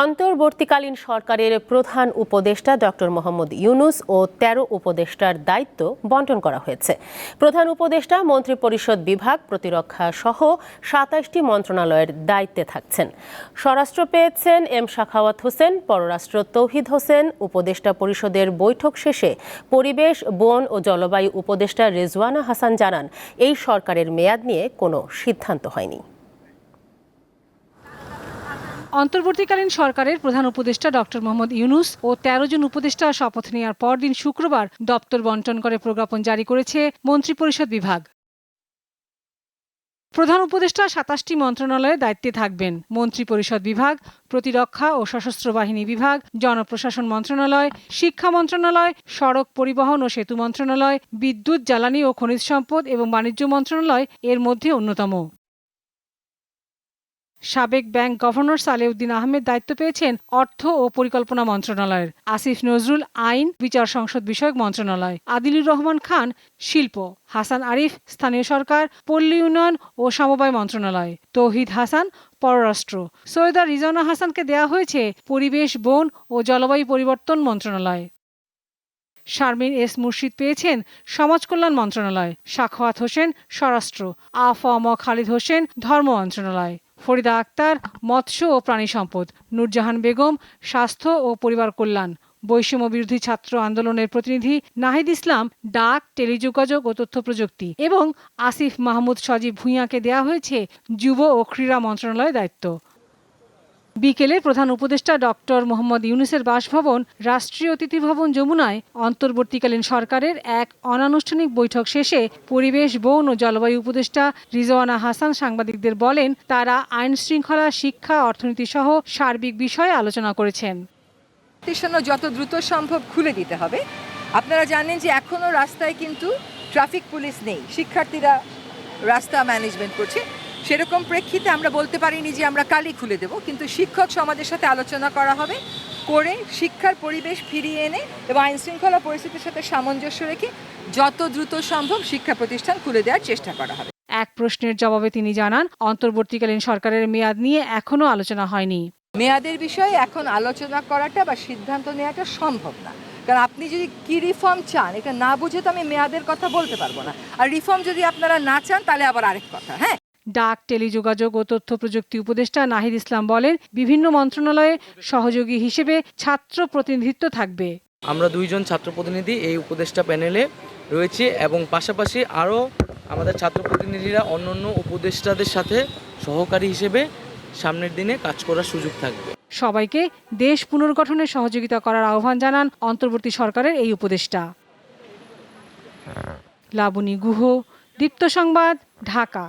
অন্তর্বর্তীকালীন সরকারের প্রধান উপদেষ্টা ডক্টর মোহাম্মদ ইউনুস ও তেরো উপদেষ্টার দায়িত্ব বন্টন করা হয়েছে। প্রধান উপদেষ্টা, মন্ত্রিপরিষদ বিভাগ, প্রতিরক্ষা সহ সাতাশটি মন্ত্রণালয়ের দায়িত্বে থাকছেন। স্বরাষ্ট্র পেয়েছেন এম শাখাওয়াত হোসেন, পররাষ্ট্র তৌহিদ হোসেন, উপদেষ্টা পরিষদের বৈঠক শেষে পরিবেশ, বন ও জলবায়ু উপদেষ্টা রেজওয়ানা হাসান জানান, এই সরকারের মেয়াদ নিয়ে কোনো সিদ্ধান্ত হয়নি। অন্তর্বর্তীকালীন সরকারের প্রধান উপদেষ্টা ডক্টর মোহাম্মদ ইউনুস ও তেরো জন উপদেষ্টা শপথ নেওয়ার পরদিন শুক্রবার দপ্তর বন্টন করে প্রজ্ঞাপন জারি করেছে মন্ত্রিপরিষদ বিভাগ। প্রধান উপদেষ্টা সাতাশটি মন্ত্রণালয়ে দায়িত্বে থাকবেন মন্ত্রিপরিষদ বিভাগ, প্রতিরক্ষা ও সশস্ত্র বাহিনী বিভাগ, জনপ্রশাসন মন্ত্রণালয়, শিক্ষা মন্ত্রণালয়, সড়ক পরিবহন ও সেতু মন্ত্রণালয়, বিদ্যুৎ, জ্বালানি ও খনিজ সম্পদ এবং বাণিজ্য মন্ত্রণালয় এর মধ্যে অন্যতম। সাবেক ব্যাংক গভর্নর সালেউদ্দিন আহমেদ দায়িত্ব পেয়েছেন অর্থ ও পরিকল্পনা মন্ত্রণালয়ের। আসিফ নজরুল আইন, বিচার সংসদ বিষয়ক মন্ত্রণালয়। আদিলুর রহমান খান, শিল্প। হাসান আরিফ, স্থানীয় সরকার, পল্লী উন্নয়ন ও সমবায় মন্ত্রণালয়। তৌহিদ হাসান, পররাষ্ট্র। সৈয়দা রিজানা হাসানকে দেয়া হয়েছে পরিবেশ, বন ও জলবায়ু পরিবর্তন মন্ত্রণালয়। শারমিন এস মুর্শিদ পেয়েছেন সমাজ কল্যাণ মন্ত্রণালয়। সাখাওয়াত হোসেন, স্বরাষ্ট্র। আফ ম খালিদ হোসেন, ধর্ম মন্ত্রণালয়। ফরিদা আক্তার, মৎস্য ও প্রাণী সম্পদ, নূরজাহান বেগম, স্বাস্থ্য ও পরিবার কল্যাণ, বৈষম্য বিরোধী ছাত্র আন্দোলনের প্রতিনিধি নাহিদ ইসলাম, ডাক, টেলিযোগাযোগ ও তথ্য প্রযুক্তি এবং আসিফ মাহমুদ সজীব ভূঁইয়াকে দেয়া হয়েছে যুব ও ক্রীড়া মন্ত্রণালয়ের দায়িত্ব। বিকেলে প্রধান উপদেষ্টা ডক্টর মোহাম্মদ ইউনুসের বাসভবন, রাষ্ট্রীয় অতিথি ভবন যমুনায় অন্তর্বর্তীকালীন সরকারের এক অনানুষ্ঠানিক বৈঠক শেষে পরিবেশ, বন ও জলবায়ু উপদেষ্টা রিজওয়ানা হাসান সাংবাদিকদের বলেন, তারা আইন শৃঙ্খলা, শিক্ষা, অর্থনীতি সহ সার্বিক বিষয়ে আলোচনা করেছেন। যত দ্রুত সম্ভব খুলে দিতে হবে। আপনারা জানেন যে এখনও রাস্তায় কিন্তু ট্রাফিক পুলিশ নেই। শিক্ষার্থীরা রাস্তা ম্যানেজমেন্ট করছে। সেরকম প্রেক্ষিতে আমরা বলতে পারিনি যে আমরা কালই খুলে দেব কিন্তু শিক্ষক সমাজের সাথে আলোচনা করা হবে করে শিক্ষার পরিবেশ ফিরিয়ে এনে এবং আইন শৃঙ্খলা পরিস্থিতির সাথে সামঞ্জস্য রেখে যত দ্রুত সম্ভব শিক্ষা প্রতিষ্ঠান খুলে দেওয়ার চেষ্টা করা হবে। এক প্রশ্নের জবাবে তিনি জানান অন্তর্বর্তীকালীন সরকারের মেয়াদ নিয়ে এখনও আলোচনা হয়নি। মেয়াদের বিষয়ে এখন আলোচনা করাটা বা সিদ্ধান্ত নেওয়াটা সম্ভব না। কারণ আপনি যদি কি রিফর্ম চান এটা না বুঝে তো আমি মেয়াদের কথা বলতে পারব না। আর রিফর্ম যদি আপনারা না চান তাহলে আবার আরেক কথা হ্যাঁ? ডাক টেলিযোগাযোগ ও তথ্য প্রযুক্তি উপদেষ্টা নাহিদ ইসলাম বলেন বিভিন্ন মন্ত্রণালয়ে সহযোগী হিসেবে ছাত্র প্রতিনিধিত্ব থাকবে। আমরা দুইজন ছাত্র প্রতিনিধি এই উপদেষ্টা প্যানেলে রয়েছে এবং পাশাপাশি আরও আমাদের ছাত্র প্রতিনিধিরা অন্য অন্য উপদেষ্টাদের সাথে সহকারী হিসেবে সামনের দিনে কাজ করার সুযোগ থাকবে। সবাইকে দেশ পুনর্গঠনে সহযোগিতা করার আহ্বান জানান অন্তর্বর্তী সরকারের এই উপদেষ্টা। লাবণী গুহ দীপ্ত সংবাদ ঢাকা।